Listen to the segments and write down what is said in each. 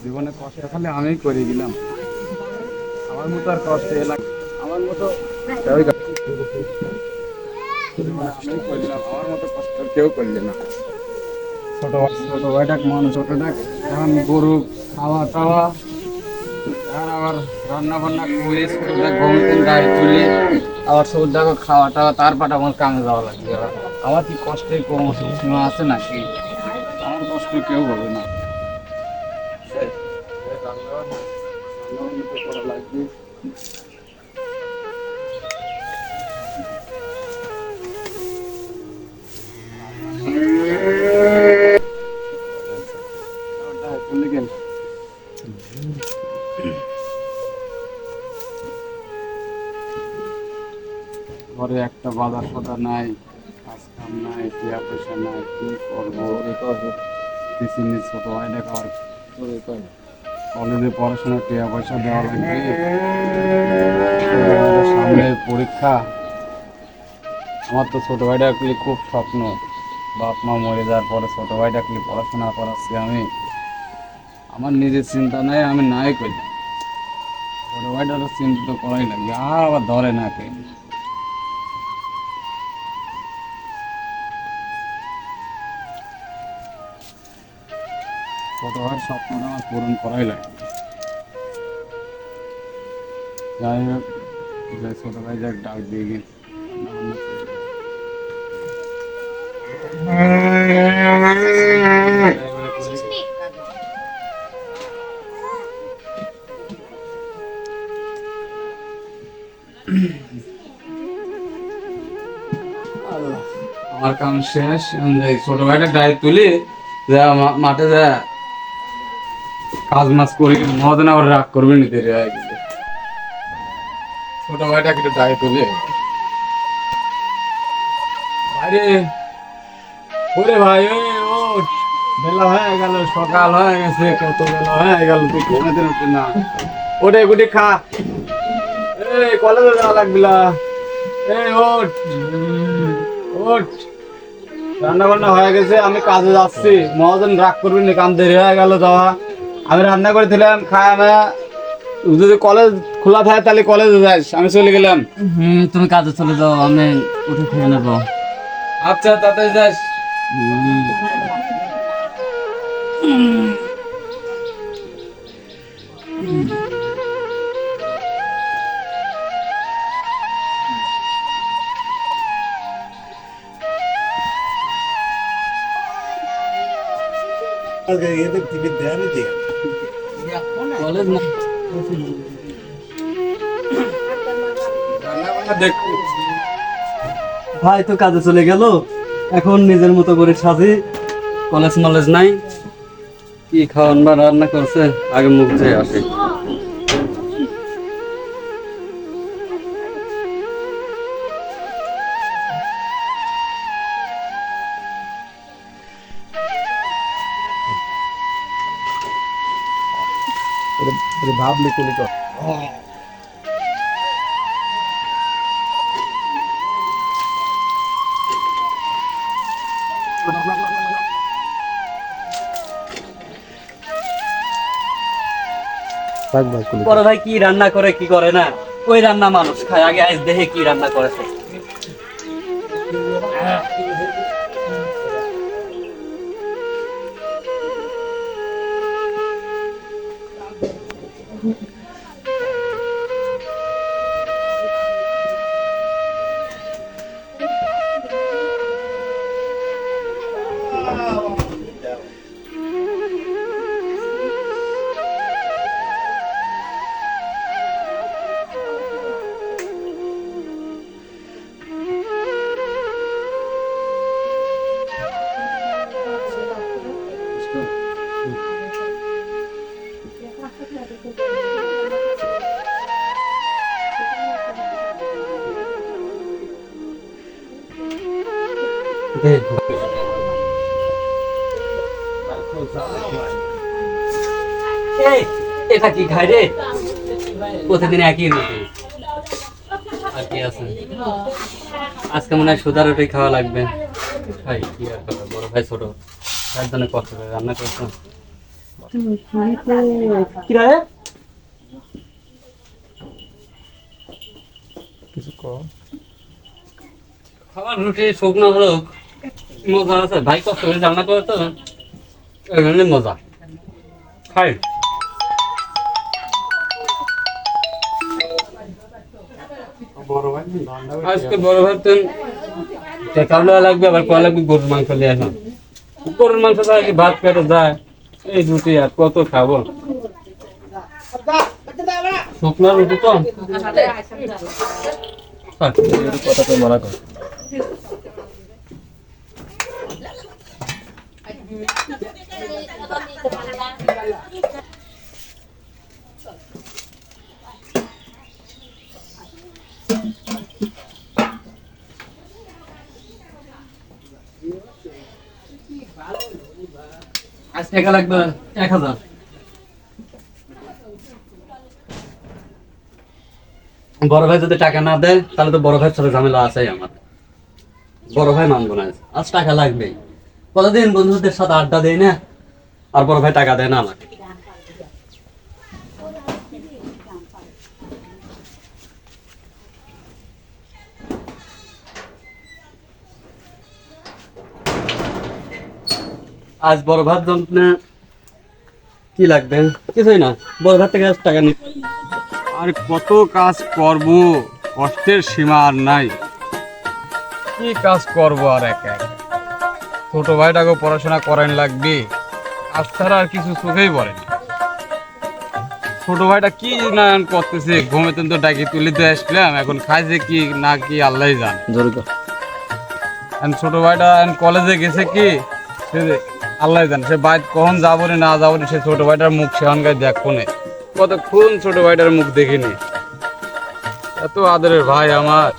জীবনে কষ্ট খালি আমি করে গেলাম আমার মতো আর কষ্ট এলাকা আমার মতো আমার মতো কষ্ট কেউ করলে না। ছোট ছোট ভাইটাক মানুষ ছোট ডাক এখন গরু খাওয়া টাওয়া আবার রান্না বান্না করে ঘুম ঘুমতেন গায়ে তুলে আবার সৌদাকে খাওয়া টাওয়া তারপর আমার কামে যাওয়া লাগবে। আমার কি কষ্টের কম সীমা আছে নাকি? আমার কষ্ট কেউ হবে না। বাজার সদা নাই কাজ কাম নাই টিয়া পয়সা নাই কি করব? কিছু ছোট হয় না খাওয়ার কলেজে পড়াশোনা টিয়া পয়সা দেওয়া লাগবে। সামনে পরীক্ষা। আমার তো ছোট ভাইটা ডাকলে খুব স্বপ্ন। বাপ মা মরে যাওয়ার পরে ছোট ভাই ডাকলে পড়াশোনা করাচ্ছি আমি। আমার নিজের চিন্তা নাই আমি নাই করি। ছোট ভাইটারও চিন্তা তো করাই লাগবে আর আবার ধরে না কে? ছোট ভাইয়ের স্বপ্নটা আমার পূরণ করাই লাগবে যাই হোক ছোট ভাই যাক, ডাক দিয়ে গেছে আমার কাম শেষ। ছোট ভাইটা ডাইভ তুলি, যা মাঠে যা। কাজ মাছ করি মহাজন আবার রাগ করবে নি, দেরি হয়ে গেছে। ছোট ভাইটা তুলি ভাইরে ওরে ভাই ওঠ। বেলা হয়ে গেল, সকাল হয়ে গেছে, কত বেলা হয়ে গেল, তুই ঘুমাতে না। ওটে গুটি, খা। এই, কলেজে যাওয়া লাগবিলা এই রান্না বান্না হয়ে গেছে, আমি কাজে যাচ্ছি। মহাজন রাগ করবি না, কাম দেরি হয়ে গেল যাওয়া। আমি রান্না করে দিলাম খাই আমি যদি কলেজ খোলা থাকে তাহলে কলেজে যাস আমি চলে গেলাম। হুম তুমি কাজে চলে যাও আমি উঠে খেয়ে নেব। আচ্ছা তাতে যাস। কলেজ ভাই তো কাজে চলে গেল। এখন নিজের মতো করে সাজি। কলেজ মলেজ নাই। কি খাওয়ান বা রান্না করছে, আগে মুখ চেয়ে আসে। কুলি তো পরে ভাই কি রান্না করে, কি করে না? ওই রান্না মানুষ খায়। আগে আজ দেহে কি রান্না করেছে। এটা কি খায় রে? প্রতিদিন একই রুটি আর কি আছে? আজকে মনে হয় সুদার রুটি খাওয়া লাগবে। ভাই কি আর করবে বড় ভাই ছোট। তার জন্য কষ্ট করে রান্না করছ। খাবার রুটি শুকনো হলো মজা আছে। ভাই কষ্ট করে রান্না করে তো মজা। খাই। আজকে বড় ভাই তো টেকাও নেওয়া লাগবে আবার কয়া লাগবে গরুর মাংস নিয়ে আসা। গরুর মাংস ছাড়া কি ভাত পেটে যায় এই রুটি আর কত খাব? শুকনো রুটি তো? থাক, এই কথা তো বলা কর। বড় ভাই যদি টাকা না দেয়, তাহলে তো বড় ভাইয়ের সাথে ঝামেলা আছে আমার। বড় ভাই মানবো না আজ। টাকা লাগবেই। কতদিন বন্ধুদের সাথে আড্ডা দেয় না? আর বড় ভাই টাকা দেয় না আমাকে। আজ বড় ভাত জন্য কি লাগবে? কিছুই না। বড় ভাত থেকে টাকা নি আর কত কাজ করব? কষ্টের সীমা আর নাই। কি কাজ করব আর একা একা? ছোট ভাইটাকে পড়াশোনা করেন লাগবে। আজ ছাড়া আর কিছু চোখেই পড়ে না। ছোট ভাইটা কি না করতেছে? ঘুমেতেন তো ডাকি তুলে দিয়ে আসলাম। এখন খাইছে কি না কি আল্লাহ জান। ছোট ভাইটা কলেজে গেছে কি? আল্লাহ জান সে বাইর কখন যাব না যাব সে ছোট ভাইটার মুখ সেখানকার দেখ কোনে কতক্ষণ ছোট ভাইটার মুখ দেখিনি এত আদরের ভাই আমার।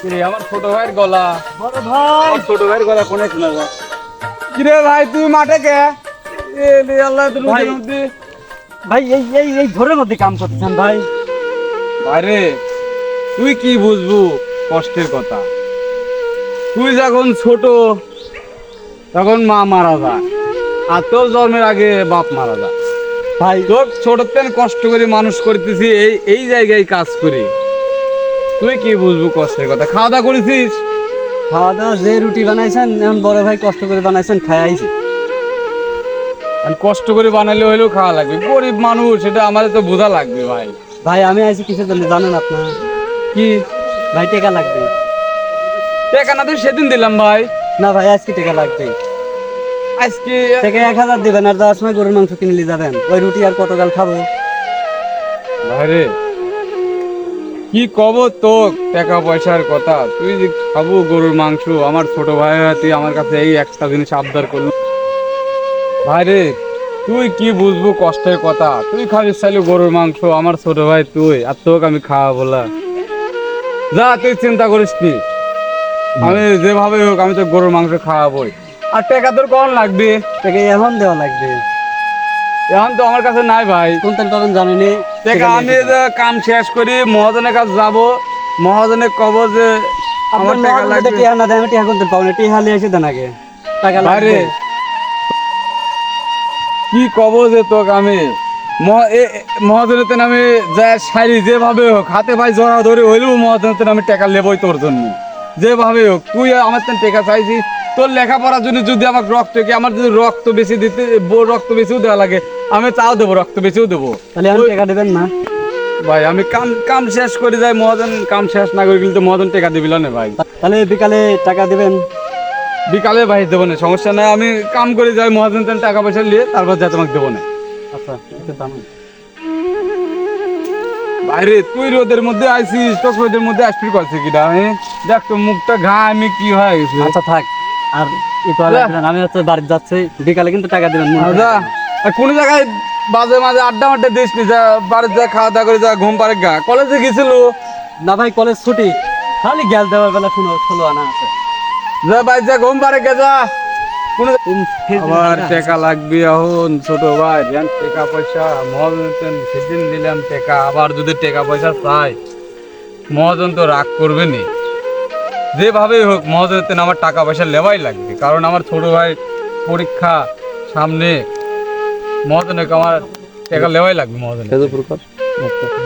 কিরে, আমার ছোট ভাইয়ের গলা। বড় ভাই ছোট ভাইয়ের গলা কোনে শোনা যায়? কিরে ভাই তুই মাঠে কে? এ আল্লাহ তোর ভাই। ভাই এই এই এই ঘরের মধ্যে কাম করতেছেন ভাই। তুই কি বুঝবু কষ্টের কথা? তুই যখন ছোট তখন মা মারা যায় আর তোর জন্মের আগে বাপ মারা যায় ভাই তোর ছোট থেকে কষ্ট করে মানুষ করতেছি এই এই জায়গায় কাজ করি। তুই কি বুঝব কষ্টের কথা? খাওয়া দাওয়া করেছিস? খাওয়া দাওয়া যে রুটি বানাইছেন এখন বড় ভাই কষ্ট করে বানাইছেন খাই আইছি। আর কষ্ট করে বানালে হইলেও খাওয়া লাগবে। গরিব মানুষ এটা আমাদের তো বোঝা লাগবে ভাই। ভাই আমি আইছি কিসের জন্য জানেন আপনার? কি? ভাই টাকা লাগবে। টাকা না সেদিন দিলাম ভাই। না ভাই আজকে টাকা লাগবে। আজকে টাকা এক হাজার দিবেন আর যাওয়ার সময় গরুর মাংস কিনে নিয়ে যাবেন। ওই রুটি আর কত কতকাল খাব। ভাইরে কি কব তো টাকা পয়সার কথা। তুই যে খাব গরুর মাংস আমার ছোট ভাই তুই আমার কাছে এই একটা জিনিস আবদার করল। ভাইরে তুই কি বুঝব কষ্টের কথা? তুই খাবি চাইলে গরুর মাংস আমার ছোট ভাই তুই আর তোকে আমি খাওয়া বলা যা তুই চিন্তা করিস নি। আমি যেভাবে হোক আমি তো গরুর মাংস খাওয়াবই। আর টাকা তোর কখন লাগবে? টাকা এখন দেওয়া লাগবে। এখন তো আমার কাছে নাই ভাই। কোন পাবেন জানেনি? আমি যে কাম শেষ করি মহাজনের কাছে যাব। মহাজনে কব যে আমার টাকা লাগবে। টিহা না দেয় আমি টিহা কোন তেল পাবো না। টিহা নিয়ে এসে দেন আগে। টাকা লাগবে। কি কব যে তোকে আমি? মহা- এ- এ- মহাজনের তেন আমি যা সারি যেভাবে হোক হাতে ভাই জড়া ধরে হইলেও মহাজনের আমি টাকা লেবই তোর জন্য। যেভাবে হোক তুই আমার তেন টাকা চাইছিস। তোর লেখাপড়ার জন্য যদি আমার রক্ত কি আমার যদি রক্ত বেশি দিতে রক্ত বেশিও দেওয়া লাগে আমি তাও দেবো রক্ত বেশিও দেবো। তাহলে আমি টাকা দেবেন না? ভাই আমি কাম কাম শেষ করে যাই মহাজন কাম শেষ না করে গেলে মহাজন টাকা দিবিল না ভাই। তাহলে বিকালে টাকা দেবেন? বিকালে ভাই দেবো না সমস্যা নাই আমি কাম করে যাই মহাজন টাকা পয়সা নিয়ে তারপর যা তোমাকে দেবো না। আচ্ছা। বাইরে তুই রোদের মধ্যে আইসিস তো রোদের মধ্যে আসবি করছে কিনা হ্যাঁ? দেখ তো মুখটা ঘা আমি কি হয়ে আচ্ছা থাক। আর আমি হচ্ছে বাড়ি যাচ্ছি বিকালে কিন্তু টাকা দেবেন কোন জায়গায় বাজে মাঝে আড্ডা মাড্ডা দিস নি যা বাড়িতে যা খাওয়া দাওয়া করে যা ঘুম পারে গা। কলেজে গেছিল? না ভাই কলেজ ছুটি। খালি গ্যাস দেওয়ার বেলা শুনো ষোলো আনা আছে। যা বাড়ি যা ঘুম পারে গে যা। কোনো আবার টাকা লাগবে এখন ছোট ভাই। টাকা পয়সা মহাজন সেদিন দিলাম টাকা আবার যদি টাকা পয়সা চাই মহাজন তো রাগ করবে নি যেভাবেই হোক মহাজনের আমার টাকা পয়সা লেওয়াই লাগবে। কারণ আমার ছোট ভাই পরীক্ষা সামনে মহাজনকে আমার টাকা লেওয়াই লাগবে মহাজন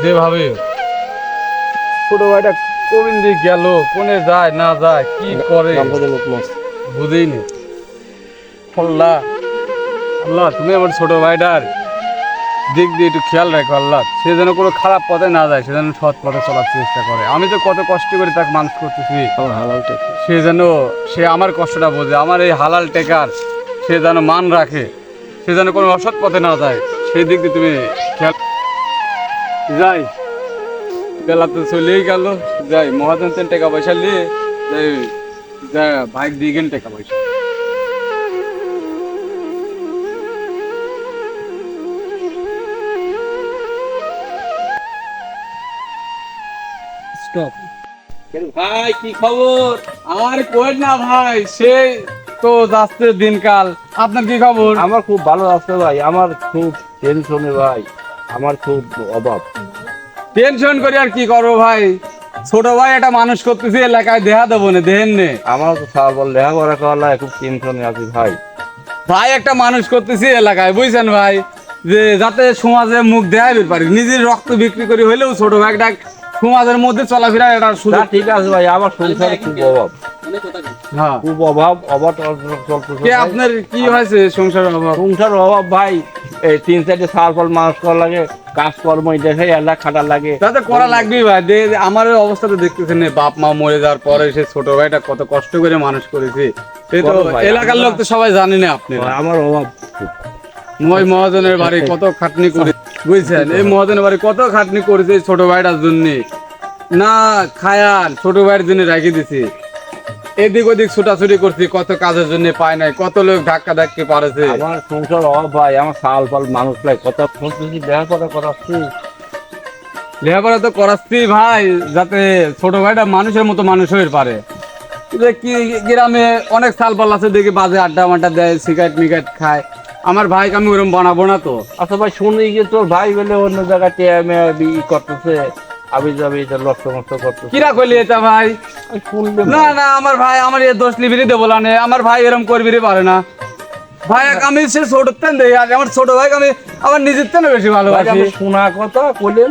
যেভাবেই হোক। ছোট ভাইটা কোন দিক গেল কোনে যায় না যায় কি করে? বুঝেই নি। আল্লাহ। আল্লাহ তুমি আমার ছোট ভাইটার দিক দিয়ে একটু খেয়াল রাখো আল্লাহ। সে যেন কোনো খারাপ পথে না যায় সে যেন সৎ পথে চলার চেষ্টা করে। আমি তো কত কষ্ট করে তাকে মানুষ করতেছি। সে যেন সে আমার কষ্টটা বোঝে আমার এই হালাল টেকার সে যেন মান রাখে সে যেন কোনো অসৎ পথে না যায় সেই দিক দিয়ে তুমি খেয়াল যাই বেলা তো চলেই গেল। যাই মহাজন টাকা পয়সা নিয়ে যাই বাইক দিয়ে গেন টাকা পয়সা। স্টপ ভাই কি খবর? আর কই না ভাই সে তো যাচ্ছে দিনকাল। আপনার কি খবর? আমার খুব ভালো আছে ভাই আমার খুব টেনশনে ভাই আমার খুব অভাব। টেনশন করি আর কি করব ভাই? ছোট ভাই একটা মানুষ করতেছি এলাকায় দেহা দেবো না দেহেন নে। আমার তো সারা বল লেখাপড়া করা খুব টেনশনে আছি ভাই। ভাই একটা মানুষ করতেছি এলাকায় বুঝছেন ভাই? যে যাতে সমাজে মুখ দেখাইতে পারি নিজের রক্ত বিক্রি করে হইলেও ছোট ভাই একটা সমাজের মধ্যে চলাফেরা একটা তা সুযোগ ঠিক আছে ভাই আমার সংসারে খুব অভাব। হ্যাঁ। খুব অভাব অভাব কে আপনার কি হয়েছে সংসার অভাব? সংসার অভাব ভাই এই তিন চারটে সার ফল মানুষ করা লাগে কাজকর্ম দেখে এলা খাটা লাগে। তাতে করা লাগবেই ভাই। দে- আমার এই অবস্থাটা দেখতেছেন বাপ মা মরে যাওয়ার পরে সে ছোট ভাইটা কত কষ্ট করে মানুষ করেছে। তো এলাকার লোক তো সবাই জানে না আপনি। আমার অভাব। মই মহাজনের বাড়ি কত খাটনি করে বুঝছেন? এই মহাজনের বাড়ি কত খাটনি করেছে ছোট ভাইটার জন্য? না খায়াল ছোট ভাইয়ের জন্য রেখে দিছি। এদিক ওদিক ছুটাছুটি করছি কত কাজের জন্য পায় নাই কত লোক ধাক্কা ধাক্কি পারেছে। আমার সংসার অভাব ভাই আমার সাল ফল মানুষ লাগে কত লেখাপড়া করাচ্ছি। লেখাপড়া তো করাচ্ছি ভাই যাতে ছোট ভাইটা মানুষের মতো মানুষ হয়ে পারে। কি গ্রামে অনেক সাল পাল আছে দেখি বাজে আড্ডা মাড্ডা দেয় সিগারেট মিগারেট খায়। আমার ভাইকে আমি ওরকম বানাবো না তো। আচ্ছা ভাই শুনি যে তোর ভাই বলে অন্য জায়গায় আমি করতেছে আমি যাবি এটা লক্ষ মস্ত করতে কিরা কইলি এটা ভাই? না না আমার ভাই আমার এ দোষ লিবিরি দেবো না আমার ভাই এরকম করবি পারে না। ভাই আমি সে ছোট তেন দেই আর আমার ছোট ভাই আমি আমার নিজের তেন বেশি ভালো শোনা কথা বললেন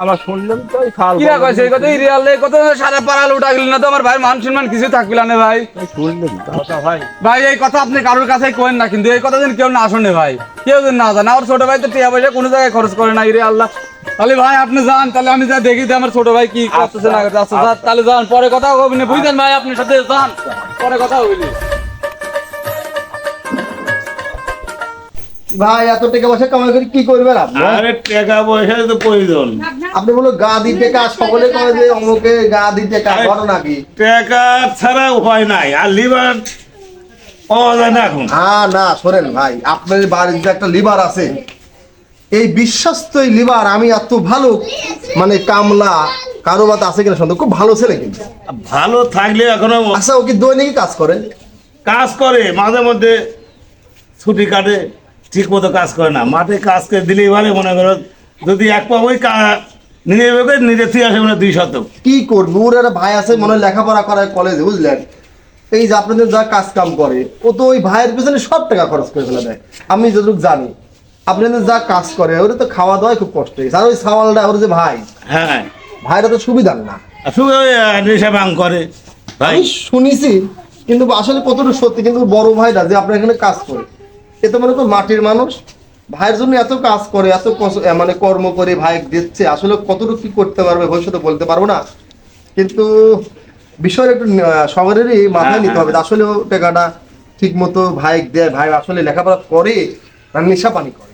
আমার শুনলাম তো খাল এই কথা রিয়াল এই কথা সারা পাড়াল উঠা গেল না তো আমার ভাই মান সম্মান কিছু না ভাই। শুনলাম কথা ভাই। ভাই এই কথা আপনি কারোর কাছে কোয়েন না কিন্তু এই কথা যেন কেউ না শোনে ভাই। কেউ যেন না জানে। আমার ছোট ভাই তো টিয়া পয়সা কোনো জায়গায় খরচ করে না রে আল্লাহ তাহলে ভাই আপনি যান তাহলে আমি যা দেখি আমার ছোট ভাই কি করতেছে না করতেছে। আচ্ছা তাহলে যান পরে কথা হবে না। বুঝলেন ভাই আপনার সাথে যান পরে কথা হবে ভাই এত টাকা পয়সা কামাই করে কি করবেন আপনি আরে টাকা পয়সা তো প্রয়োজন। আপনি বলো গা দিতে কাজ সকলে করে যে অমুকে গা দিতে কাজ ঘটনা কি? টাকা ছাড়া উপায় নাই আর লিভার পাওয়া যায় না এখন। হ্যাঁ না শোনেন ভাই আপনার বাড়ির যে একটা লিভার আছে। এই বিশ্বস্ত এই লিভার আমি এত ভালো মানে কামলা কারও বাত আছে কিনা সন্দেহ খুব ভালো ছেলে কিন্তু। ভালো থাকলে এখনও আচ্ছা ও কি দৈনিক কাজ করে? কাজ করে মাঝে মধ্যে ছুটি কাটে। ঠিক মতো কাজ করে না। মাঠে কাজ করে দিলেই ভালো মনে করো যদি এক পা ওই নিজে ভেবে নিজে থেকে আসে মানে দুই শতক। কি করব? ওর একটা ভাই আছে মনে হয় লেখাপড়া করে কলেজে বুঝলেন? এই যে আপনাদের যা কাজ কাম করে ও তো ওই ভাইয়ের পিছনে সব টাকা খরচ করে ফেলে দেয়। আমি যতটুকু জানি আপনাদের যা কাজ করে ওরা তো খাওয়া দাওয়াই খুব কষ্ট হয়েছে। আর ওই সাওয়ালটা ওর যে ভাই হ্যাঁ। ভাইরা তো সুবিধার না। নেশা ভাঙ করে ভাই। শুনেছি কিন্তু আসলে কতটুকু সত্যি কিন্তু বড় ভাইরা যে আপনার এখানে কাজ করে এ তো মনে করো মাটির মানুষ। ভাইয়ের জন্য এত কাজ করে এত মানে কর্ম করে ভাই দিচ্ছে আসলে কতটুকু কি করতে পারবে ভবিষ্যতে বলতে পারব না। কিন্তু বিষয়টা একটু সবারই মাথায় নিতে হবে যে আসলে টাকাটা ঠিক মতো ভাই দেয় ভাই আসলে লেখাপড়া করে না নেশা পানি করে।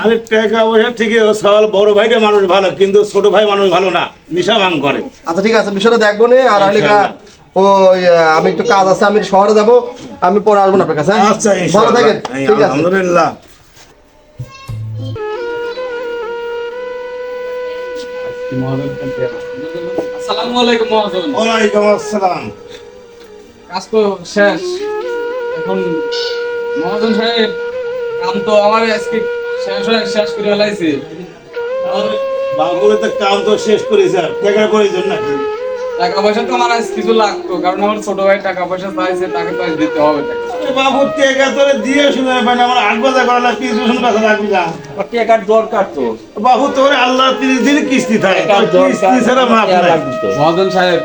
আরে টাকা পয়সা ঠিকই ও সবাল বড় ভাইটা মানুষ ভালো কিন্তু ছোট ভাই মানুষ ভালো না নেশা ভাঙ করে। আচ্ছা ঠিক আছে বিষয়টা দেখব নে আর গা- ওই আমি একটু কাজ আছে আমি শহরে যাব আমি পরে আসব আপনার কাছে হ্যাঁ? আচ্ছা ভালো থাকেন ঠিক আছে। আলহামদুলিল্লাহ। আসসালামু আলাইকুম মহাজন। ওয়ালাইকুম আসসালাম। কাজ তো শেষ। এখন মহাজন সাহেব কাম তো আমার আজকে শেষ হয়ে শেষ করে ফেলাইছি। বাবুরে তো কাম তো শেষ করি স্যার টাকা করে নাকি টাকা পয়সা তো আমার কিছু লাগতো কারণ আমার ছোট ভাই টাকা পয়সা চাইছে তাকে তো দিতে হবে বাবু টেকা তোরে দিয়ে শুনে পাই না আমার আট বাজার করা লাগবে পিস শুনে কথা লাগবে না। টেকার দরকার তো। বাবু তোর আল্লাহ তিরিশ দিন কিস্তি থাকে কিস্তি ছাড়া মাপ নাই। মহাজন সাহেব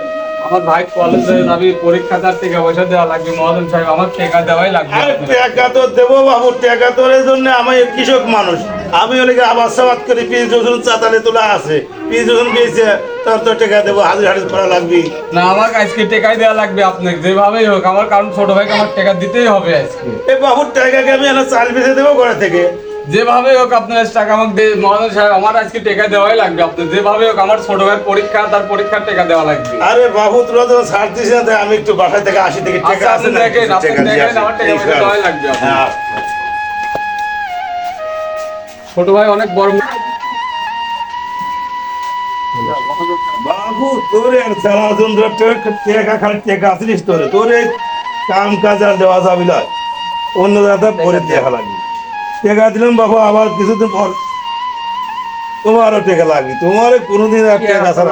আমার ভাই কলেজে যাবি পরীক্ষা তার টাকা পয়সা দেওয়া লাগবে মহাজন সাহেব আমার টাকা দেওয়াই লাগবে টাকা তো দেবো বাবু টাকা তোর জন্য আমি কৃষক মানুষ। আমি ওদিকে আবাদ সাবাদ করি পিস রসুন চাতালে তোলা আছে। পিস রসুন পেয়েছে তোর তো টাকা দেবো হাজির হাজির করা লাগবে। না আমার আজকে টাকাই দেওয়া লাগবে আপনাকে যেভাবেই হোক। আমার কারণ ছোট ভাইকে আমার টাকা দিতেই হবে আজকে। এই বাবুর টাকাকে আমি চাল বেঁচে দেবো ঘরে থেকে। যেভাবে হোক আপনার টাকা আমাকে দে মহাজন সাহেব আমার আজকে টাকা দেওয়াই লাগবে। আপনি যেভাবে হোক আমার ছোট ভাইয়ের পরীক্ষা তার পরীক্ষার টাকা দেওয়া লাগবে। আরে বাবু তোরা তো ছাড় দিস না তাই আমি একটু বাসা থেকে আসি থেকে টাকা আচ্ছা, আছে দেখেন, আপনি টাকা দেখেন, আমার টাকা দেওয়াই লাগবে হ্যাঁ। ছোট ভাই অনেক বড় বাবু তোর আর সারা জন টাকা খালি টাকা আসিস তোরে। তোর কাম কাজ আর দেওয়া যাবি না। অন্য দাদা পরে দেখা লাগবে। টাকা দিলাম বাবু আবার কিছুদিন পর তোমারও টাকা লাগবে। তোমার কোনোদিন আর টাকা ছাড়া।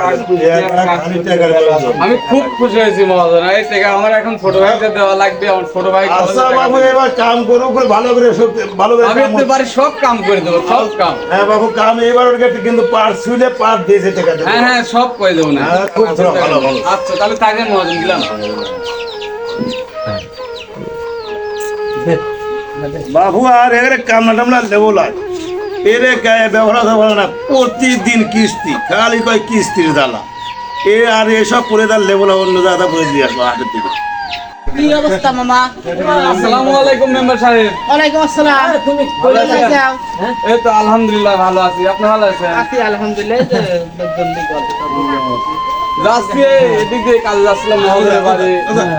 আমি খুব খুশি হয়েছি মহাজন। এই টাকা আমার এখন ছোট ভাইকে দেওয়া লাগবে আমার ছোট ভাই আচ্ছা বাবু এবার কাম করো করে ভালো করে সব ভালো করে আমি আপনার বাড়ির সব কাম করে দেবো সব কাম। হ্যাঁ বাবু কাম এবার ওর কাছে কিন্তু পার শুলে পার দিয়েছে টাকা হ্যাঁ হ্যাঁ সব করে দেবো না। হ্যাঁ, খুব ভালো, ভালো, ভালো। আচ্ছা তাহলে থাকেন মহাজন গেলাম বাবু আর এবারে কামনা টামনা দেবো লাই এরে গায়ে ব্যবহার ব্যবহার না। প্রতিদিন কিস্তি খালি কয় কিস্তির জ্বালা। এ আর এসব করে তার লেবলা অন্য দাদা করে দিয়ে আসব হাটের দিকে কি অবস্থা মামা? আসসালামু আলাইকুম মেম্বার সাহেব। ওয়ালাইকুম আসসালাম। তুমি ভালো কোথায় এই তো আলহামদুলিল্লাহ ভালো আছি। আপনি ভালো আছেন? আছি আলহামদুলিল্লাহ যাচ্ছি এদিক দিয়ে কাজে যাচ্ছিলাম বাড়ি।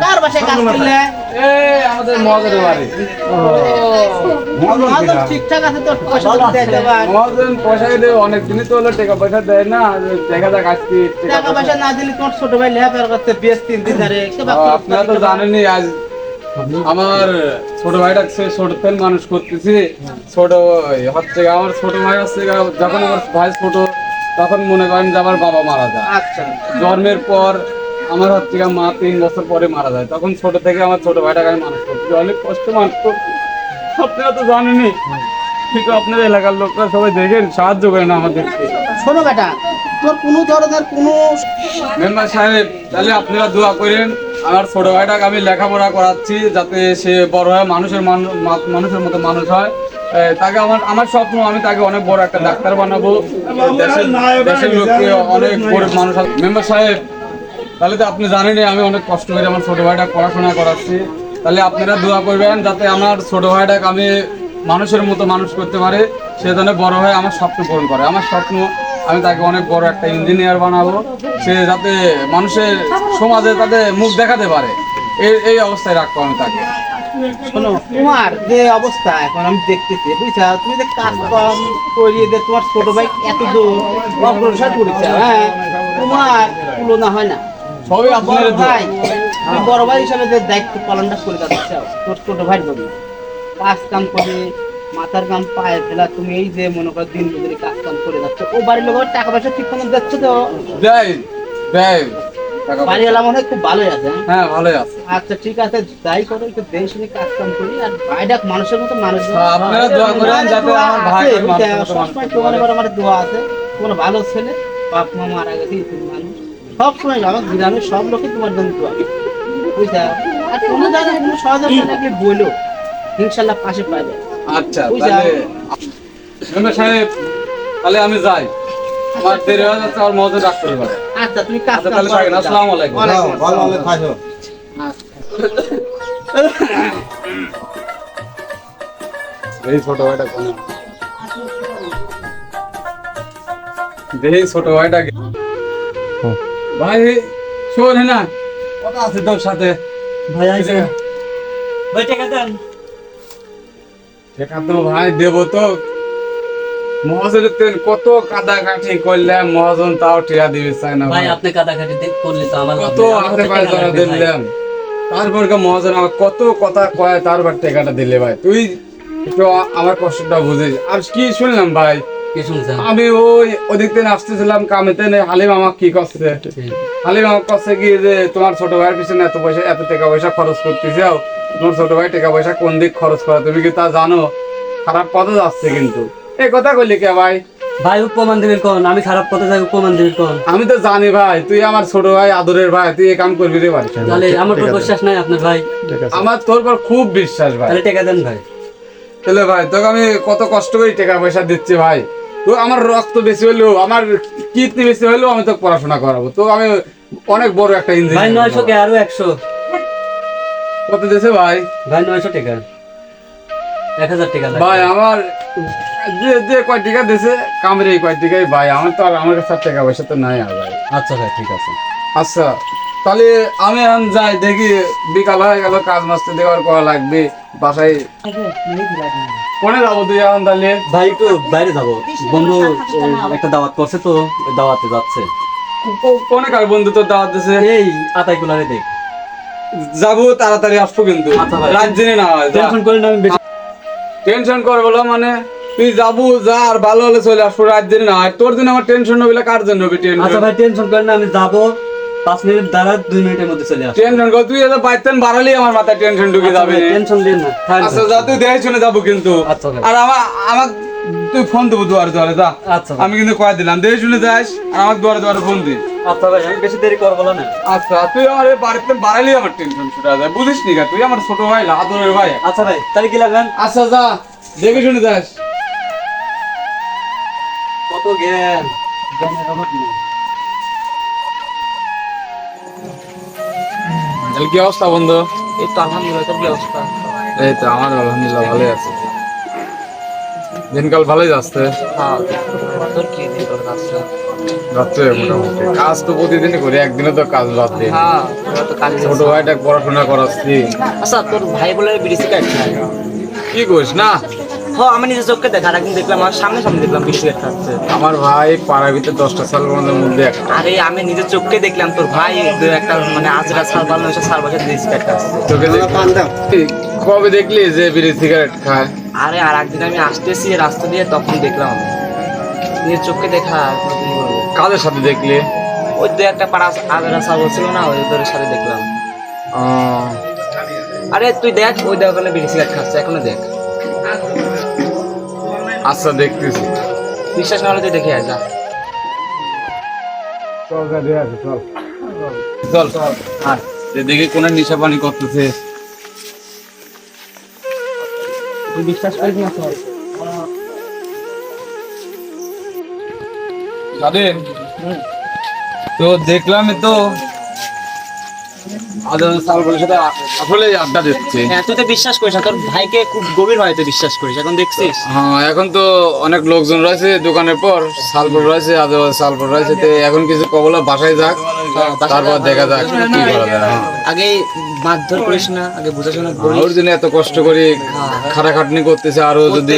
কার বাসায় কাজ করলে? এই আমাদের বাড়ি। মহাজন আছে পয়সা তো দিতে দেবার মহাজন পয়সা দিলে অনেক দিনই তো হলো টাকা পয়সা দেয় না দেখা যাক আজকে টাকা পয়সা। না দিলে তোমার ছোট ভাই করতে বেশ তিন দিন ধরে আপনারা তো জানেনই আজ আমার ছোট ভাইটা সে ছোট থেকে মানুষ করতেছি। ছোট হচ্ছে গিয়ে আমার ছোট ভাই হচ্ছে যখন আমার ভাই ছোট তখন মনে করেন যে আমার বাবা মারা যায়। আচ্ছা। জন্মের পর আমার হচ্ছে মা তিন বছর পরে মারা যায়। তখন ছোট থেকে আমার ছোট ভাইটাকে আমি মানুষ করছি। অনেক কষ্ট মানুষ করছি। আপনারা তো জানেনই। কিন্তু আপনার এলাকার লোকরা সবাই দেখেন সাহায্য করেন আমাদেরকে। শোনো বেটা তোর কোনো ধরনের কোনো মেম্বার সাহেব তাহলে আপনারা দোয়া করেন আমার ছোট ভাইটাকে আমি লেখাপড়া করাচ্ছি যাতে সে বড় হয় মানুষের মানুষের মতো মানুষ হয়। তাকে আমার আমার স্বপ্ন, আমি তাকে অনেক বড় একটা ডাক্তার বানাবো। দেশের লোককে অনেক গরিব মানুষ মেম্বার সাহেব, তাহলে তো আপনি জানেনই, আমি অনেক কষ্ট করে আমার ছোট ভাইটা পড়াশোনা করাচ্ছি। তাহলে আপনারা দোয়া করবেন যাতে আমার ছোট ভাইটাকে আমি মানুষের মতো মানুষ করতে পারে, সে যেন বড় হয়ে আমার স্বপ্ন পূরণ করে। আমার স্বপ্ন, আমি তাকে অনেক বড় একটা ইঞ্জিনিয়ার বানাবো, সে যাতে মানুষের সমাজে তাদের মুখ দেখাতে পারে। এই এই অবস্থায় রাখব আমি তাকে। শোনো তোমার যে অবস্থা এখন আমি দেখতেছি বুঝছা? তুমি যে কাজ কম করিয়ে যে তোমার ছোট ভাই এত দূর অগ্রসর করেছে হ্যাঁ? তোমার তুলনা হয় না। সবই আপনার ভাই বড় ভাই হিসাবে যে দায়িত্ব পালনটা করে যাচ্ছ তোর ছোট ভাই জন্য কাজ কাম করে মাথার কাম পায়ে ফেলা তুমি এই যে মনে করো দিন মজুরি কাজ কাম করে যাচ্ছ ও বাড়ির লোক টাকা পয়সা ঠিক মতো দিচ্ছ তো? দেয় দেয়। মনে হয় খুব ভালোই আছে হ্যাঁ? হ্যাঁ ভালোই আছে। আচ্ছা ঠিক আছে যাই করো একটু কাজ কাম করি আর ভাইটা মানুষের মতো মানুষ। আপনারা দোয়া করেন যাতে আমার ভাই মানুষের মতো মানুষ সবসময় করতে তোমার এবার আমার দোয়া আছে তোমার ভালো ছেলে বাপ মা মারা গেছে মানুষ। সব আমার গ্রামের সব লোকই তোমার জন্য দোয়া করে। আর কোনো জায়গায় কোনো সহযোগিতা বলো ইনশাল্লাহ পাশে পাবে আচ্ছা। তাহলে সাহেব তাহলে আমি যাই। আমার দেরি হয়ে যাচ্ছে আমার মজা ডাক্তার আচ্ছা তুমি কাজ আচ্ছা তাহলে থাকেন। আসসালামু আলাইকুম। ওয়ালাইকুম ভালো আসসালাম। ভালো থাকো এই ছোট ভাইটা কোন? দেহি ছোট ভাইটাকে ভাই শোন হে না কথা আছে তোর সাথে। ভাই আইছে। ভাই টাকা দেন। টাকা তো ভাই দেবো তো। মহাজনের তেল কত কাদা কাঠি করলাম মহাজন তাও টিয়া দিবে চাই না ভাই আপনি কাটাকাটি দেখ- করলে তো আমার কত। হাতে পায়ে ধরা দিলাম তারপর মহাজন আমার কত কথা কয় তারপর টাকাটা দিলে ভাই। তুই একটু আমার কষ্টটা বুঝিস। আর কি শুনলাম ভাই? আমি ওই ওদিক থেকে আসতেছিলাম কামেতে নেই হালিম আমাকে কি করছে? হালিম আমাকে করছে কি যে তোমার ছোট ভাইয়ের পিছনে এত পয়সা এত টাকা পয়সা খরচ করতেছে। তোমার ছোট ভাই টাকা পয়সা কোন দিক খরচ করা তুমি কি তা জানো? খারাপ পথে যাচ্ছে কিন্তু। এই কথা কইলি কে ভাই? ভাই উপমান দিবেন কোন? আমি খারাপ পথে যাই উপমান দিবেন কোন? আমি তো জানি ভাই তুই আমার ছোট ভাই আদরের ভাই তুই এই কাম করবি রে ভাই তাহলে আমার উপর বিশ্বাস নাই আপনার ভাই? আমার তোর পর খুব বিশ্বাস ভাই। তাহলে টাকা দেন ভাই। তাহলে ভাই তোকে আমি কত কষ্ট করে টাকা পয়সা দিচ্ছি ভাই। তো আমার রক্ত বেশি হলেও আমার কিডনি বেশি হলেও আমি তোকে পড়াশোনা করাবো। তো আমি অনেক বড় একটা ভাই ইঞ্জিনিয়ার নয়শো কে আরও একশো। কত দিয়েছে ভাই? ভাই নয়শো টাকা। এক হাজার টাকা ভাই আমার যে যে কয় টাকা দিয়েছে কামের এই কয় টাকাই ভাই। আমার তো আর আমার কাছে আর টাকা পয়সা তো নাই আর ভাই। আচ্ছা ভাই ঠিক আছে। আচ্ছা তাহলে আমি এখন যাই দেখি বিকাল হয়ে গেল কাজ মাস্তে দেওয়ার করা লাগবে বাসায় কোনে যাব তুই এখন তাহলে। ভাই একটু বাইরে যাব। বন্ধু একটা দাওয়াত করছে তো দাওয়াতে যাচ্ছে। কোনে কার বন্ধু তোর দাওয়াত দিছে? এই আতাই কুলারে দেখ। যাব তাড়াতাড়ি আসব কিন্তু। আচ্ছা। রাত জেনে না হয়। টেনশন করেন না আমি টেনশন কর বলো মানে? তুই যাব যা আর ভালো হলে চলে আসব রাত জেনে না। হয় তোর জন্য আমার টেনশন হবে কার জন্য হবে আচ্ছা ভাই টেনশন করেন না আমি যাব। পাঁচ মিনিট দ্বারা দুই মিনিটের মধ্যে চলে আসব। টেনশন কর তুই বাইতেন বাড়ালি আমার মাথায় টেনশন ঢুকে যাবে টেনশন দিন না। আচ্ছা যা তুই দেখে শুনে যাব কিন্তু। আচ্ছা আর আমার আমার তুই ফোন দেবো দুয়ারে দুয়ারে যা। আচ্ছা আমি কিন্তু কয়ে দিলাম দেখে শুনে যাস আর আমার দুয়ারে দুয়ারে ফোন দিস। আচ্ছা ভাই আমি বেশি দেরি করব না। আচ্ছা তুই আমার বাড়িতে বাড়ালি আমার টেনশন ছুটে যায় বুঝিস নি তুই আমার ছোট ভাই আদরের ভাই। আচ্ছা ভাই তাহলে কি লাগবেন আচ্ছা যা দেখে শুনে যাস। কত জ্ঞান জ্ঞানের অভাব নেই তাহলে কি অবস্থা বন্ধু? এই তো আলহামদুলিল্লাহ তোর কি অবস্থা? এই তো আমার আলহামদুলিল্লাহ ভালোই আছে। দিনকাল ভালোই যাচ্ছে। হ্যাঁ তোর কি যাচ্ছে মোটামুটি। কাজ তো প্রতিদিনই করি একদিনে তো কাজ বাদ দিই। হ্যাঁ ছোট ভাইটা পড়াশোনা করাচ্ছি। আচ্ছা তোর ভাই বলে বিড়ি কি করিস না? হ্যাঁ আমি নিজের চোখে দেখা একদিন দেখলাম আমার সামনে সামনে দেখলাম খাচ্ছে আমার ভাই পাড়ার ভিতরে দশটা সাল মধ্যে একটা। আরে আমি চোখকে দেখলাম তোর ভাই একটা মানে আজরা তোকে কবে দেখলি যে বিড়ি সিগারেট খায়? আরে আর একদিন আমি আসতেছি রাস্তা দিয়ে তখন দেখলাম। আমি। নিজের চোখকে দেখা। কাদের সাথে দেখলি? ওই দু একটা পাড়া আজরা সাল বলছিল না ওই ওদের সাথে দেখলাম। আরে তুই দেখ ওই দেখ ওখানে বিড়ি সিগারেট খাচ্ছে এখনও দেখ। আচ্ছা দেখতেছি। বিশ্বাস না হলে তুই দেখে আয়, যা। চল চল। আর যে দেখি কোন নিশা পানি করতেছে? তুই বিশ্বাস করিস না চল। তো স্বাধীন তো। আসলে আড্ডা দিচ্ছে। হ্যাঁ তুই তো বিশ্বাস করিস না তোর ভাইকে খুব গভীর হয় বিশ্বাস করিস এখন দেখছিস? হ্যাঁ এখন তো অনেক লোকজন রয়েছে দোকানের পর সালপুর রয়েছে আদর সালপুর রয়েছে তো এখন কিছু কবলা বাসায় যাক তারপর দেখা যাক কি করা যায় হ্যাঁ। আগে মারধর করিস না আগে বুঝাশোনা ওর জন্য এত কষ্ট করে খাটাখাটনি করতেছে আরও যদি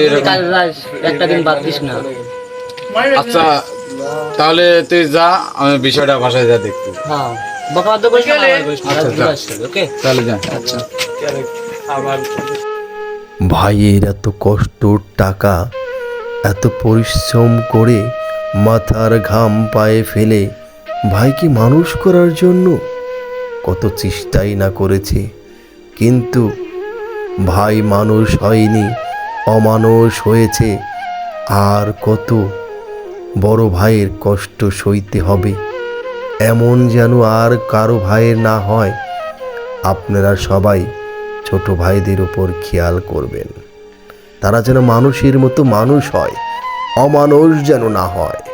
একটা দিন বাদ দিস না। আচ্ছা তাহলে তুই যা আমি বিষয়টা বাসায় যা দেখতে। হ্যাঁ। বকাবাদ্য করিস না আচ্ছা, ওকে? তাহলে যা আচ্ছা। ভাইয়ের এত কষ্ট টাকা এত পরিশ্রম করে মাথার ঘাম পায়ে ফেলে ভাইকে মানুষ করার জন্য? কত চেষ্টাই না করেছে। কিন্তু ভাই মানুষ হয়নি অমানুষ হয়েছে। আর কত বড় ভাইয়ের কষ্ট সইতে হবে। এমন যেন আর কারও ভাইয়ের না হয়। আপনারা সবাই ছোট ভাইদের উপর খেয়াল করবেন। তারা যেন মানুষের মতো মানুষ হয়, অমানুষ যেন না হয়।